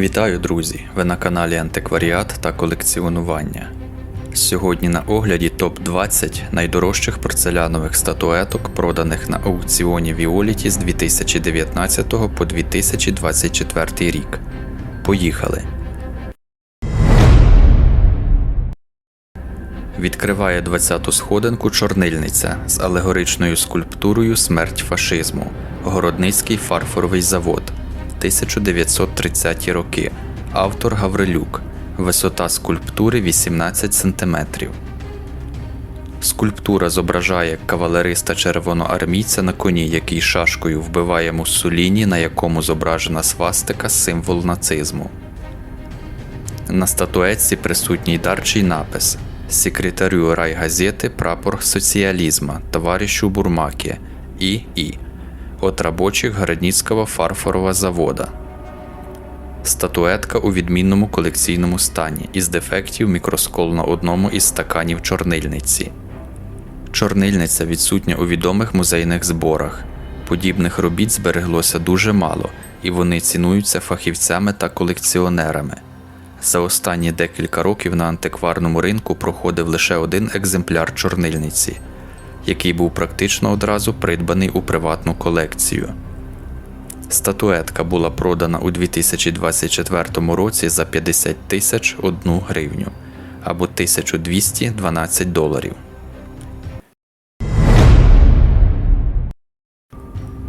Вітаю, друзі! Ви на каналі Антикваріат та колекціонування. Сьогодні на огляді топ-20 найдорожчих порцелянових статуеток, проданих на аукціоні Віоліті з 2019 по 2024 рік. Поїхали! Відкриває 20-ту сходинку чорнильниця з алегоричною скульптурою Смерть фашизму, Городницький фарфоровий завод, 1930 роки. Автор Гаврилюк. Висота скульптури 18 см. Скульптура зображає кавалериста червоноармійця на коні, який шашкою вбиває Муссоліні, на якому зображена свастика символ нацизму. На статуетці присутній дарчий напис секретарю райгазети прапор соціалізма товаришу Бурмаке і І от рабочих Городницького фарфорового завода. Статуетка у відмінному колекційному стані із дефектів мікроскол на одному із стаканів чорнильниці. Чорнильниця відсутня у відомих музейних зборах. Подібних робіт збереглося дуже мало, і вони цінуються фахівцями та колекціонерами. За останні декілька років на антикварному ринку проходив лише один екземпляр чорнильниці, який був практично одразу придбаний у приватну колекцію. Статуетка була продана у 2024 році за 50 тисяч 1 гривню або 1212 доларів.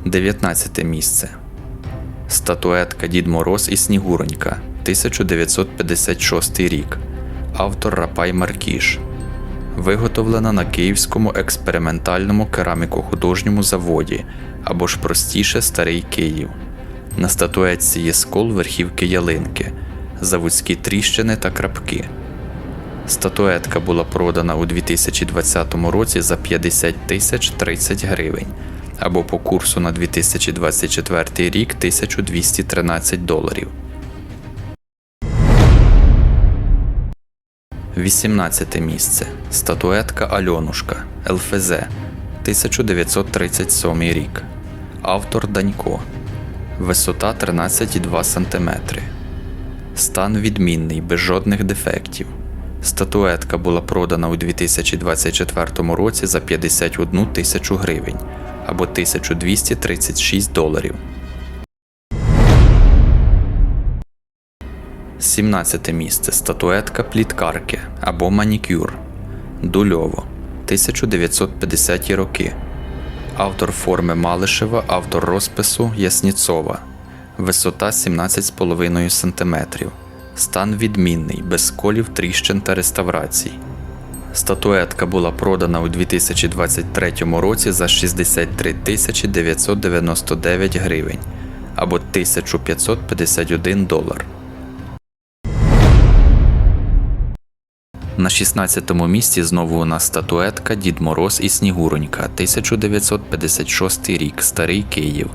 19 місце. Статуетка Дід Мороз і Снігуронька 1956 рік. Автор Рапай Маркіш. Виготовлена на Київському експериментальному кераміко-художньому заводі або ж простіше Старий Київ. На статуетці є скол верхівки ялинки, заводські тріщини та крапки. Статуетка була продана у 2020 році за 50 тисяч 30 гривень або по курсу на 2024 рік 1213 доларів. 18 місце. Статуетка Альонушка ЛФЗ 1937 рік. Автор Данько. Висота 13,2 см. Стан відмінний, без жодних дефектів. Статуетка була продана у 2024 році за 51 тисячу гривень або 1236 доларів. 17 місце. Статуетка пліткарки або манікюр. Дульово 1950 роки. Автор форми Малишева, автор розпису Ясніцова. Висота 17,5 см. Стан відмінний, без сколів, тріщин та реставрацій. Статуетка була продана у 2023 році за 63 999 гривень або 1551 долар. На 16-му місці знову у нас статуетка Дід Мороз і Снігуронька 1956 рік Старий Київ.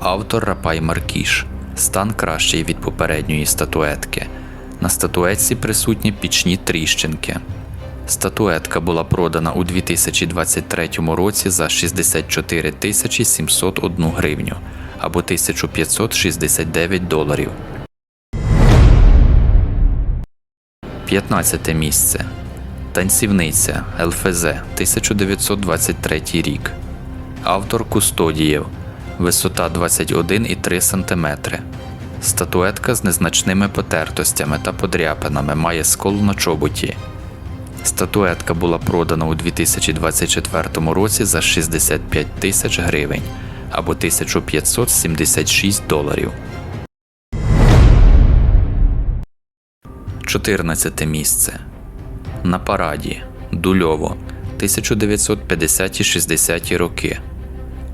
Автор Рапай Маркіш. Стан кращий від попередньої статуетки. На статуетці присутні пічні тріщинки. Статуетка була продана у 2023 році за 64 тисячі 701 гривню або 1569 доларів. 15 місце. Танцівниця ЛФЗ 1923 рік. Автор Кустодієв. Висота 21,3 см. Статуетка з незначними потертостями та подряпинами має скол на чоботі. Статуетка була продана у 2024 році за 65 тисяч гривень або 1576 доларів. 14 місце. На параді Дульово 1950-60 роки.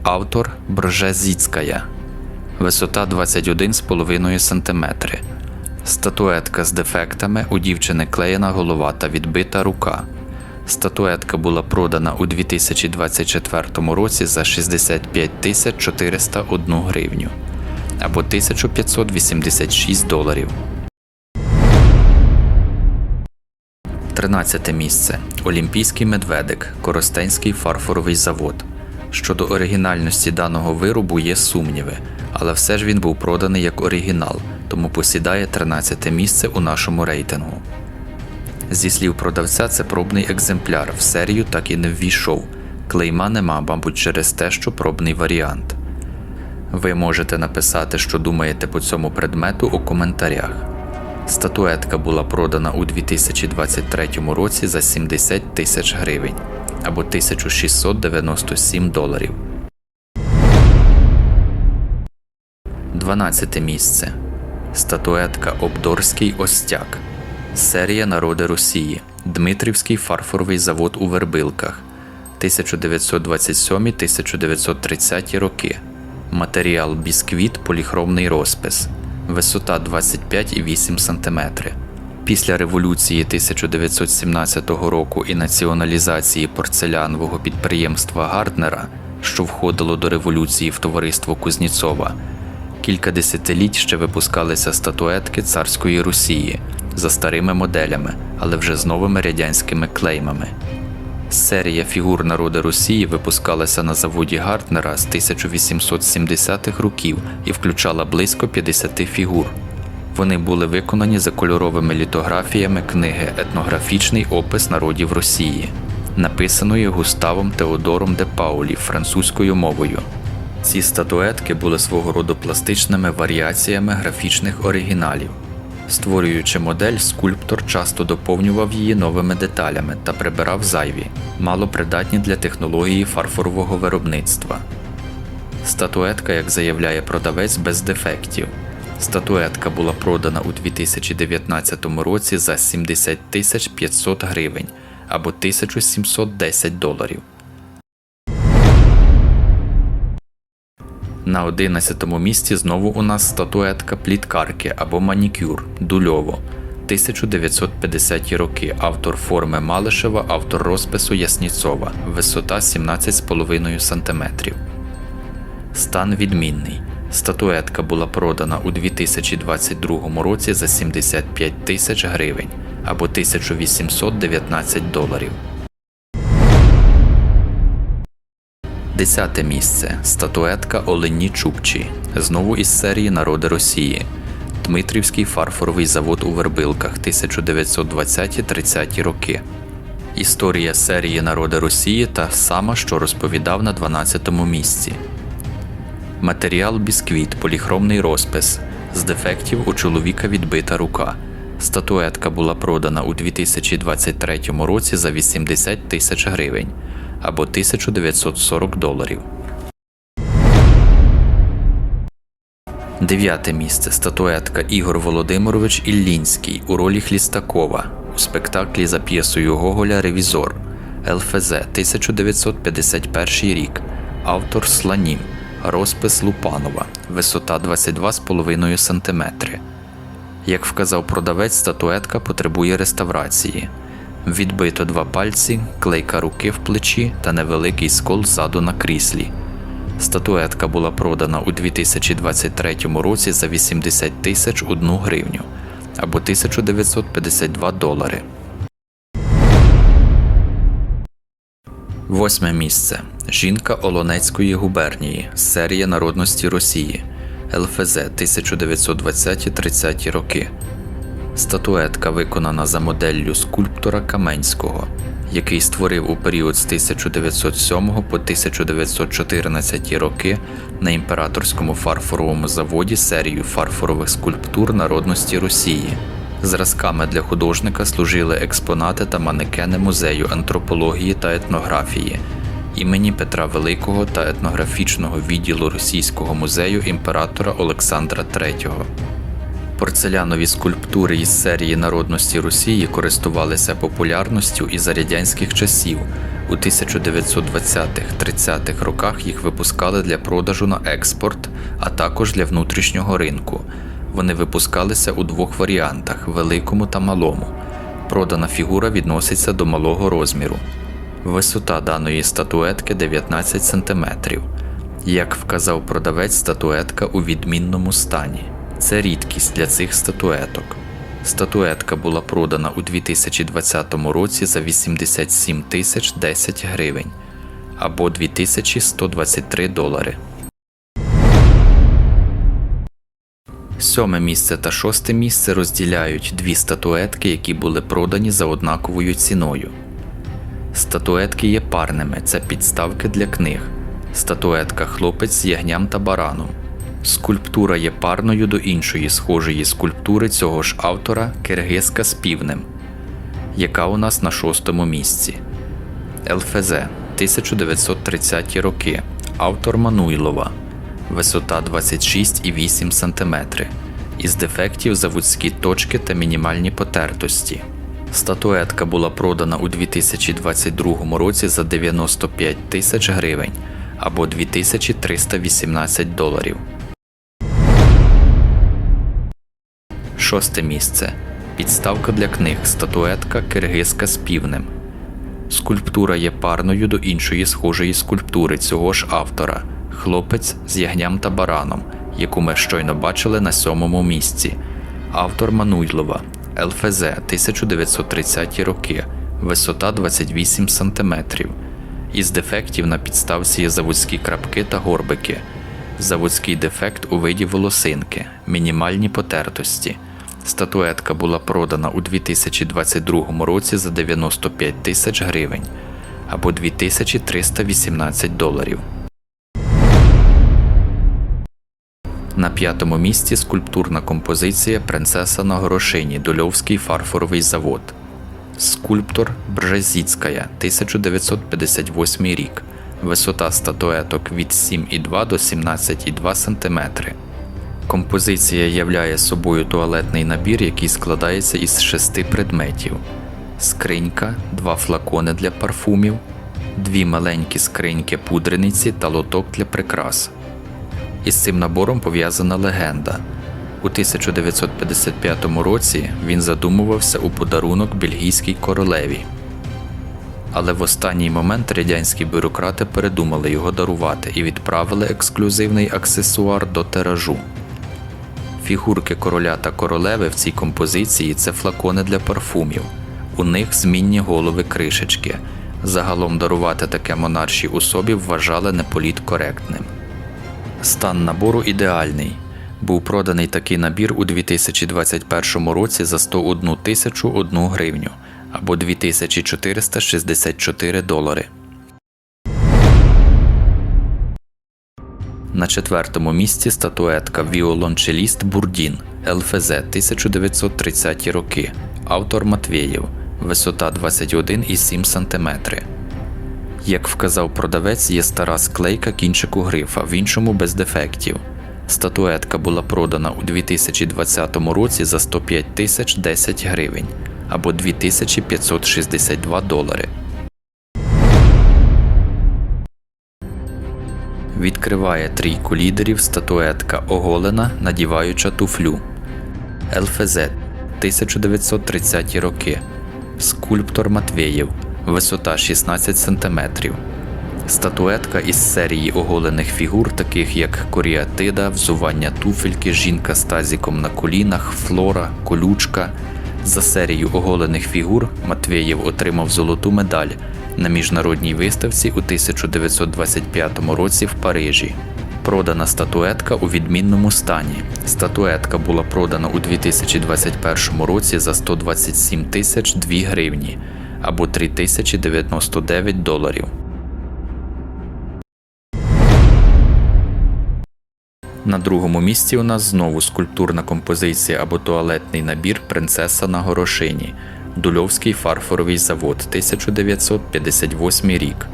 Автор Бржезіцькая. Висота 21,5 см. Статуетка з дефектами у дівчини клеєна голова та відбита рука. Статуетка була продана у 2024 році за 65 401 гривню або 1586 доларів. 13 місце. Олімпійський медведик, Коростенський фарфоровий завод. Щодо оригінальності даного виробу є сумніви, але все ж він був проданий як оригінал, тому посідає 13 місце у нашому рейтингу. Зі слів продавця, це пробний екземпляр, в серію так і не ввійшов. Клейма нема, мабуть, через те, що пробний варіант. Ви можете написати, що думаєте по цьому предмету у коментарях. Статуетка була продана у 2023 році за 70 тисяч гривень або 1697 доларів. 12 місце. Статуетка Обдорський Остяк. Серія Народи Росії. Дмитрівський фарфоровий завод у Вербилках. 1927-1930 роки. Матеріал бісквіт поліхромний розпис. Висота 25,8 см. Після революції 1917 року і націоналізації порцелянового підприємства Гарднера, що входило до революції в товариство Кузнєцова, кілька десятиліть ще випускалися статуетки царської Росії за старими моделями, але вже з новими радянськими клеймами. Серія фігур народу Росії випускалася на заводі Гартнера з 1870-х років і включала близько 50 фігур. Вони були виконані за кольоровими літографіями книги Етнографічний опис народів Росії, написаної Густавом Теодором де Паулі французькою мовою. Ці статуетки були свого роду пластичними варіаціями графічних оригіналів. Створюючи модель, скульптор часто доповнював її новими деталями та прибирав зайві, мало придатні для технології фарфорового виробництва. Статуетка, як заявляє продавець, без дефектів. Статуетка була продана у 2019 році за 70 500 гривень або 1710 доларів. На 11 місці знову у нас статуетка пліткарки або манікюр Дульово. 1950-ті роки. Автор форми Малишева, автор розпису Ясніцова. Висота 17,5 см. Стан відмінний. Статуетка була продана у 2022 році за 75 тисяч гривень або 1819 доларів. Десяте місце. Статуетка Олені Чупчі. Знову із серії Народи Росії. Дмитрівський фарфоровий завод у Вербилках 1920-30 роки. Історія серії Народи Росії та сама, що розповідав на 12-му місці. Матеріал бісквіт, поліхромний розпис. З дефектів у чоловіка відбита рука. Статуетка була продана у 2023 році за 80 тисяч гривень або 1940 доларів. Дев'яте місце. Статуетка Ігор Володимирович Іллінський у ролі Хлістакова у спектаклі за п'єсою Гоголя Ревізор ЛФЗ 1951 рік. Автор Сланім. Розпис Лупанова. Висота 22,5 см. Як вказав продавець, статуетка потребує реставрації. Відбито два пальці, клейка руки в плечі та невеликий скол ззаду на кріслі. Статуетка була продана у 2023 році за 80 тисяч одну гривню або 1952 долари. Восьме місце. Жінка Олонецької губернії. Серія народності Росії. ЛФЗ 1920-30 роки. Статуетка виконана за моделлю скульптора Каменського, який створив у період з 1907 по 1914 роки на імператорському фарфоровому заводі серію фарфорових скульптур народності Росії. Зразками для художника служили експонати та манекени музею антропології та етнографії імені Петра Великого та етнографічного відділу Російського музею імператора Олександра III. Порцелянові скульптури із серії народності Росії користувалися популярністю і за радянських часів. У 1920-30-х роках їх випускали для продажу на експорт, а також для внутрішнього ринку. Вони випускалися у двох варіантах великому та малому. Продана фігура відноситься до малого розміру. Висота даної статуетки 19 см. Як вказав продавець, статуетка у відмінному стані. Це рідкість для цих статуеток. Статуетка була продана у 2020 році за 87 тисяч 10 гривень або 2123 долари. Сьоме місце та шосте місце розділяють дві статуетки, які були продані за однаковою ціною. Статуетки є парними, це підставки для книг. Статуетка хлопець з ягням та бараном. Скульптура є парною до іншої схожої скульптури цього ж автора Киргизка з півнем, яка у нас на шостому місці. ЛФЗ 1930 роки. Автор Мануйлова. Висота 26,8 см. Із дефектів заводські точки та мінімальні потертості. Статуетка була продана у 2022 році за 95 тисяч гривень або 2318 доларів. Шосте місце. Підставка для книг. Статуетка Киргизка з півнем. Скульптура є парною до іншої схожої скульптури цього ж автора хлопець з ягням та бараном, яку ми щойно бачили на сьомому місці. Автор Мануйлова ЛФЗ 1930 роки, висота 28 см. Із дефектів на підставці є заводські крапки та горбики. Заводський дефект у виді волосинки, мінімальні потертості. Статуетка була продана у 2022 році за 95 тисяч гривень або 2318 доларів. На п'ятому місці скульптурна композиція Принцеса на горошині Дольовський фарфоровий завод. Скульптор Бжезіцькая 1958 рік. Висота статуеток від 7,2 до 17,2 см. Композиція являє собою туалетний набір, який складається із шести предметів: скринька, два флакони для парфумів, дві маленькі скриньки пудрениці та лоток для прикрас. Із цим набором пов'язана легенда. У 1955 році він задумувався у подарунок бельгійській королеві. Але в останній момент радянські бюрократи передумали його дарувати і відправили ексклюзивний аксесуар до тиражу. Фігурки короля та королеви в цій композиції це флакони для парфумів. У них змінні голови кришечки. Загалом дарувати таке монаршій особі вважали неполіткоректним. Стан набору ідеальний. Був проданий такий набір у 2021 році за 101 тисячу 1 гривню або 2464 долари. На четвертому місці статуетка Віолончеліст Бурдін ЛФЗ 1930 роки. Автор Матвєєв. Висота 21,7 см. Як вказав продавець, є стара склейка кінчику грифа, в іншому без дефектів. Статуетка була продана у 2020 році за 105 тисяч 10 гривень або 2562 долари. Відкриває трійку лідерів статуетка оголена, надіваюча туфлю. ЛФЗ 1930 роки. Скульптор Матвєєв. Висота 16 см. Статуетка із серії оголених фігур, таких як коріатида, взування туфельки, жінка з тазіком на колінах, флора, колючка. За серію оголених фігур Матвєєв отримав золоту медаль на міжнародній виставці у 1925 році в Парижі. Продана статуетка у відмінному стані. Статуетка була продана у 2021 році за 127 тисяч 2 гривні або 3099 доларів. На другому місці у нас знову скульптурна композиція або туалетний набір Принцеса на горошині Дульовський фарфоровий завод 1958 рік.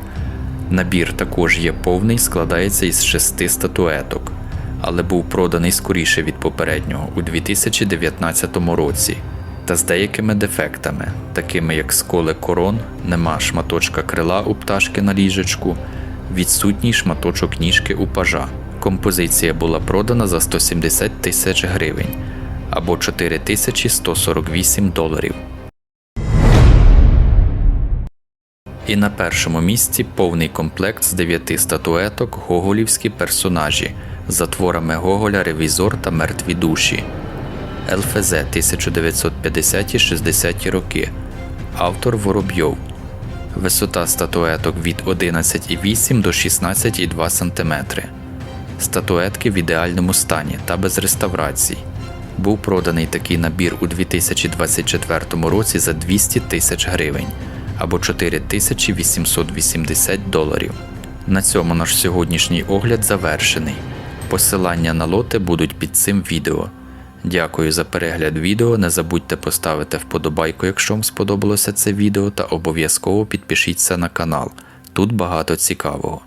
Набір також є повний, складається із шести статуеток, але був проданий скоріше від попереднього у 2019 році. Та з деякими дефектами, такими як сколи корон, нема шматочка крила у пташки на ліжечку, відсутній шматочок ніжки у пажа. Композиція була продана за 170 тисяч гривень або 4148 доларів. І на першому місці повний комплект з дев'яти статуеток гоголівські персонажі за творами Гоголя Ревізор та Мертві душі. ЛФЗ 1950-60 роки. Автор Воробйов. Висота статуеток від 11,8 до 16,2 см. Статуетки в ідеальному стані та без реставрацій. Був проданий такий набір у 2024 році за 200 тисяч гривень або 4880 доларів. На цьому наш сьогоднішній огляд завершений. Посилання на лоти будуть під цим відео. Дякую за перегляд відео. Не забудьте поставити вподобайку, якщо вам сподобалося це відео, та обов'язково підпишіться на канал. Тут багато цікавого.